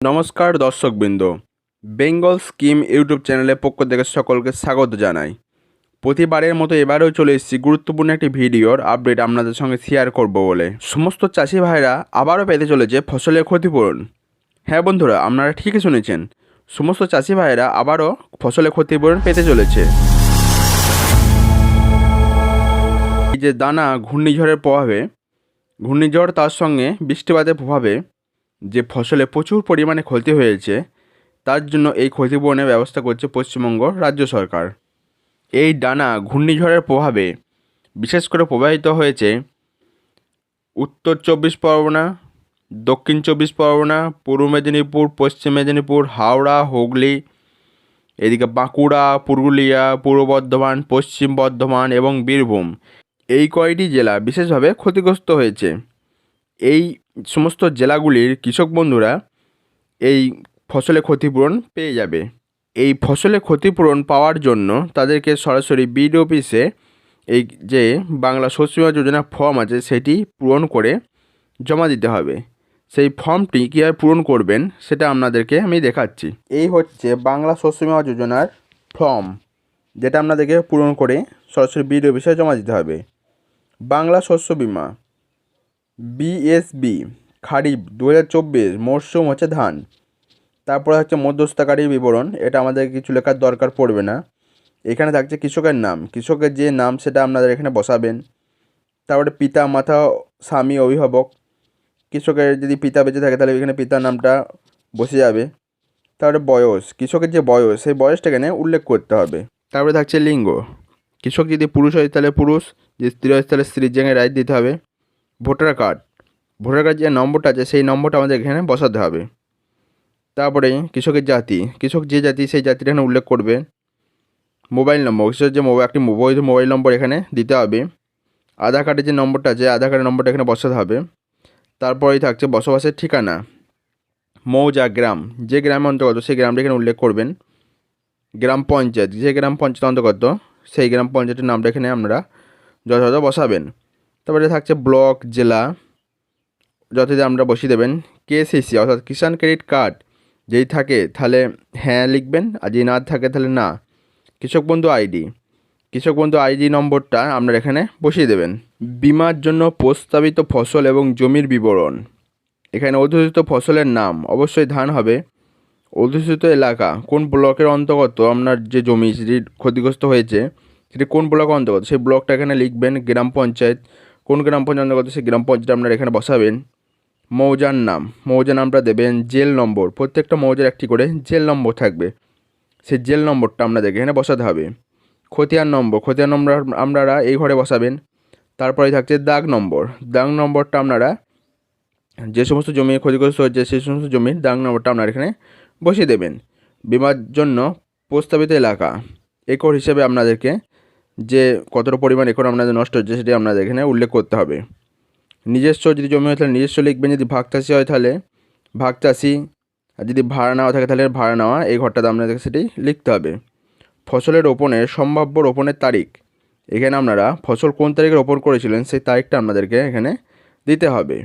নমস্কার দর্শকবৃন্দ। Bengal scheme YouTube চ্যানেলের পক্ষ থেকে সকলকে স্বাগত জানাই। প্রতিবারের মতো এবারেও চলে এসেছি গুরুত্বপূর্ণ একটি ভিডিওর আপডেট আপনাদের সঙ্গে শেয়ার করব বলে। সমস্ত চাষি ভাইরা আবারও পেতে চলেছে ফসলের ক্ষতিপূরণ। হ্যাঁ বন্ধুরা, আপনারা ঠিকই শুনেছেন, সমস্ত চাষি ভাইরা আবারও ফসলের ক্ষতিপূরণ পেতে চলেছে। যে দানা, ঘূর্ণিঝড়ের প্রভাবে, ঘূর্ণিঝড় তার সঙ্গে বৃষ্টিপাতের প্রভাবে যে ফসলে প্রচুর পরিমাণে ক্ষতি হয়েছে, তার জন্য এই ক্ষতিপূরণের ব্যবস্থা করছে পশ্চিমবঙ্গ রাজ্য সরকার। এই ডানা ঘূর্ণিঝড়ের প্রভাবে বিশেষ করে প্রবাহিত হয়েছে উত্তর চব্বিশ পরগনা, দক্ষিণ চব্বিশ পরগনা, পূর্ব মেদিনীপুর, পশ্চিম মেদিনীপুর, হাওড়া, হুগলি, এদিকে বাঁকুড়া, পুরুলিয়া, পূর্ব বর্ধমান, পশ্চিম বর্ধমান এবং বীরভূম। এই কয়টি জেলা বিশেষভাবে ক্ষতিগ্রস্ত হয়েছে। এই সমস্ত জেলাগুলির কৃষক বন্ধুরা এই ফসলে ক্ষতিপূরণ পেয়ে যাবে। এই ফসলে ক্ষতিপূরণ পাওয়ার জন্য তাদেরকে সরাসরি বিড অফিসে এই যে বাংলা শস্য বীমা যোজনা ফর্ম আছে সেটি পূরণ করে জমা দিতে হবে। সেই ফর্মটি কীভাবে পূরণ করবেন সেটা আপনাদেরকে আমি দেখাচ্ছি। এই হচ্ছে বাংলা শস্য বীমা যোজনার ফর্ম, যেটা আপনাদেরকে পূরণ করে সরাসরি বিড অফিসে জমা দিতে হবে। বাংলা শস্য বীমা বিএসবি খারিফ দু হাজার চব্বিশ মরশুম হচ্ছে ধান। তারপরে হচ্ছে মধ্যস্থকারীর বিবরণ, এটা আমাদের কিছু লেখার দরকার পড়বে না। এখানে থাকছে কৃষকের নাম। কৃষকের যে নাম, সেটা আপনাদের এখানে বসাবেন। তারপরে পিতা, মাতা, স্বামী, অভিভাবক। কৃষকের যদি পিতা বেঁচে থাকে, তাহলে এখানে পিতার নামটা বসে যাবে। তারপরে বয়স। কৃষকের যে বয়স, সেই বয়সটা এখানে উল্লেখ করতে হবে। তারপরে থাকছে লিঙ্গ। কৃষক যদি পুরুষ হয়, তাহলে পুরুষ। যদি স্ত্রী হয়, তাহলে স্ত্রীর জায়গায় রাইট দিতে হবে। Voter card. ভোটার কার্ড যে নম্বরটা আছে, সেই নম্বরটা আমাদের এখানে বসাতে হবে। তারপরে কৃষকের জাতি। কৃষক যে জাতি, সেই জাতিটা এখানে উল্লেখ করবে। Mobile number. কৃষকের যে মোবাইল, একটি বৈধ মোবাইল নম্বর এখানে দিতে হবে। আধার কার্ডের যে নম্বরটা আছে, আধার কার্ডের নম্বরটা এখানে বসাতে হবে। তারপরেই থাকছে বসবাসের ঠিকানা। মৌজা গ্রাম। যে গ্রামে অন্তর্গত, সেই গ্রামটা এখানে উল্লেখ করবেন। গ্রাম পঞ্চায়েত। যে গ্রাম পঞ্চায়েত অন্তর্গত, সেই গ্রাম পঞ্চায়েতের নামটা এখানে আপনারা যথাযথ বসাবেন। তারপরে থাকছে ব্লক, জেলা। যথাযথ আমরা বসিয়ে দেবেন। কেসিসি, অর্থাৎ কিষাণ ক্রেডিট কার্ড। যেই থাকে, তাহলে হ্যাঁ লিখবেন। আর যদি না থাকে, তাহলে না। কৃষক বন্ধু আইডি। কৃষক বন্ধু আইডি নম্বরটা আপনারা এখানে বসিয়ে দেবেন। বিমার জন্য প্রস্তাবিত ফসল এবং জমির বিবরণ। এখানে অধ্যুষিত ফসলের নাম। অবশ্যই ধান হবে। অধ্যুষিত এলাকা। কোন ব্লকের অন্তর্গত? আপনার যে জমি, সেটি ক্ষতিগ্রস্ত হয়েছে, সেটি কোন ব্লকের অন্তর্গত? সেই ব্লকটা এখানে লিখবেন। গ্রাম পঞ্চায়েত কোন গ্রাম পঞ্চায়েত অন্তর্গত সেই গ্রাম পঞ্চায়েত আপনারা এখানে বসাবেন। মৌজার নাম। মৌজা নামটা দেবেন জেল নম্বর। প্রত্যেকটা মৌজার একটি করে জেল নম্বর থাকবে। সেই জেল নম্বরটা আপনাদের এখানে বসাতে হবে। খতিয়ান নম্বর। খতিয়ান নম্বর আপনারা এই ঘরে বসাবেন। তারপরে থাকছে দাগ নম্বর। দাগ নম্বরটা আপনারা যে সমস্ত জমি ক্ষতিগ্রস্ত হয়েছে, সেই সমস্ত জমির দাগ নম্বরটা আপনারা এখানে বসিয়ে দেবেন। বিমার জন্য প্রস্তাবিত এলাকা। একর হিসেবে আপনাদেরকে যে কতটা পরিমাণ একর আপনাদের নষ্ট হচ্ছে সেটি আপনাদের এখানে উল্লেখ করতে হবে। নিজস্ব যদি জমি হয় তাহলে নিজস্ব লিখবেন, যদি ভাগ চাষি হয় তাহলে ভাগ চাষি আর যদি ভাড়া নেওয়া থাকে তাহলে ভাড়া নেওয়া, এই ঘরটাতে আপনাদেরকে সেটি লিখতে হবে। ফসলের রোপণের, সম্ভাব্য রোপণের তারিখ, এখানে আপনারা ফসল কোন তারিখে রোপণ করেছিলেন সেই তারিখটা আপনাদেরকে এখানে দিতে হবে।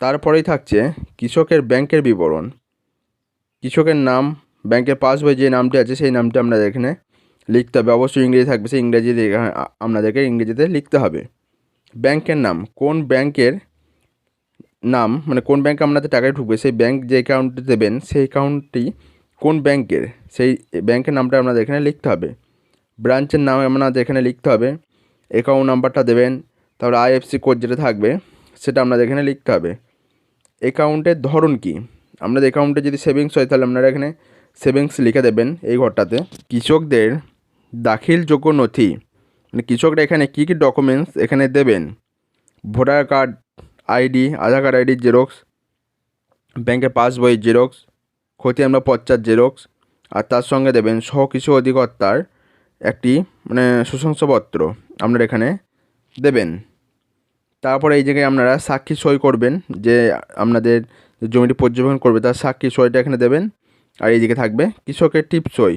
তারপরেই থাকছে কৃষকের ব্যাংকের বিবরণ। কৃষকের নাম, ব্যাংকের পাসবই যে নামটি আছে সেই নামটি আপনাদের এখানে লিখতে হবে, অবশ্যই ইংরেজি থাকবে ইংরেজিতে এখানে আ- আপনাদেরকে ইংরেজিতে লিখতে হবে। ব্যাংকের নাম, কোন ব্যাংকের নাম মানে কোন ব্যাংকে আপনাদের টাকা ঢুকবে, সেই ব্যাংক যে অ্যাকাউন্টে দেবেন, সেই অ্যাকাউন্টটি কোন ব্যাংকের, সেই ব্যাংকের নামটা আপনাদের এখানে লিখতে হবে। ব্রাঞ্চের নাম আপনাদের এখানে লিখতে হবে অ্যাকাউন্ট নাম্বারটা দেবেন, তারপরে আইএফসি কোড যেটা থাকবে, সেটা আপনাদের এখানে লিখতে হবে। অ্যাকাউন্টের ধরন কি? আপনাদের অ্যাকাউন্টে যদি সেভিংস হয়, তাহলে আপনারা এখানে সেভিংস লিখে দেবেন এই ঘরটাতে। কৃষকদের দাখিলযোগ্য নথি। মানে কৃষকরা এখানে কী কী ডকুমেন্টস এখানে দেবেন? Voter card ID, Aadhaar card ID xerox ব্যাংকের পাসবই জেরক্স খতিয়ান বা পচ্চার জেরক্স, আর তার সঙ্গে দেবেন সহকৃষি অধিকর্তার একটি মানে সুশংসাপত্র আপনারা এখানে দেবেন। তারপরে এই জায়গায় আপনারা সাক্ষী সই করবেন যে আপনাদের জমিটি পর্যবেক্ষণ করবে, তার সাক্ষী সইটা এখানে দেবেন। আর এই দিকে থাকবে কৃষকের টিপ সই।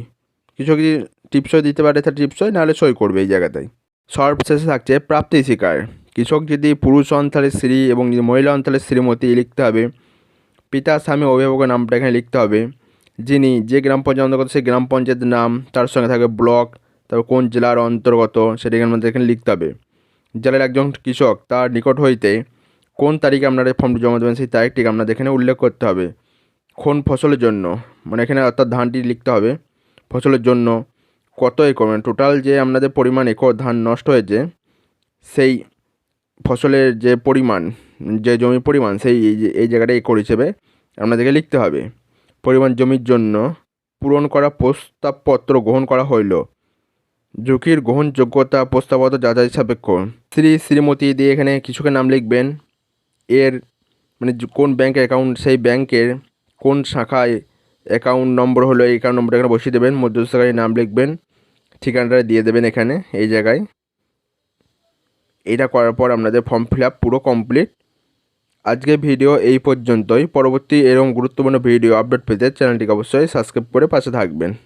কৃষক যদি টিপ সই দিতে পারে তাহলে টিপসই নাহলে সই করবে এই জায়গাটায়। সর্বশেষে থাকছে প্রাপ্তি শিকার কৃষক যদি পুরুষ হন স্ত্রী এবং যদি মহিলা হন শ্রীমতী লিখতে হবে, পিতা, স্বামী, অভিভাবকের নামটা এখানে লিখতে হবে। যিনি যে গ্রাম পঞ্চায়েত অন্তর্গত, সেই গ্রাম পঞ্চায়েতের নাম, তার সঙ্গে থাকবে ব্লক, তারপর কোন জেলার অন্তর্গত, সেটা আমাদের এখানে লিখতে হবে। জেলার একজন কৃষক তার নিকট হইতে কোন তারিখে আপনারা ফর্মটি জমা দেবেন, সেই তারিখটিকে আপনাদের এখানে উল্লেখ করতে হবে। কোন ফসলের জন্য মানে এখানে অর্থাৎ ধানটি লিখতে হবে। ফসলের জন্য কত একর? মানে টোটাল যে আপনাদের পরিমাণ একর ধান নষ্ট হয়েছে, সেই ফসলের যে পরিমাণ, যে জমির পরিমাণ, সেই এই জায়গাটা একর হিসেবে আপনাদেরকে লিখতে হবে। পরিমাণ জমির জন্য পূরণ করা প্রস্তাবপত্র গ্রহণ করা হইল। ঝুঁকির গ্রহণযোগ্যতা প্রস্তাবপত্র যাচাই সাপেক্ষ। শ্রী শ্রীমতী দিয়ে এখানে কিছুকে নাম লিখবেন। এর মানে কোন ব্যাঙ্কের অ্যাকাউন্ট সেই ব্যাংকের কোন শাখায় অ্যাকাউন্ট নম্বর হলো, এই অ্যাকাউন্ট নম্বরটা এখানে বসিয়ে দেবেন। মধ্যস্থকারী নাম লিখবেন। ঠিকানাটা দিয়ে দেবেন এখানে, এই জায়গায়। এটা করার পর আপনাদের ফর্ম ফিল পুরো কমপ্লিট আজকে ভিডিও এই পর্যন্তই। পরবর্তী এরকম গুরুত্বপূর্ণ ভিডিও আপডেট পেতে চ্যানেলটিকে অবশ্যই সাবস্ক্রাইব করে পাশে থাকবেন।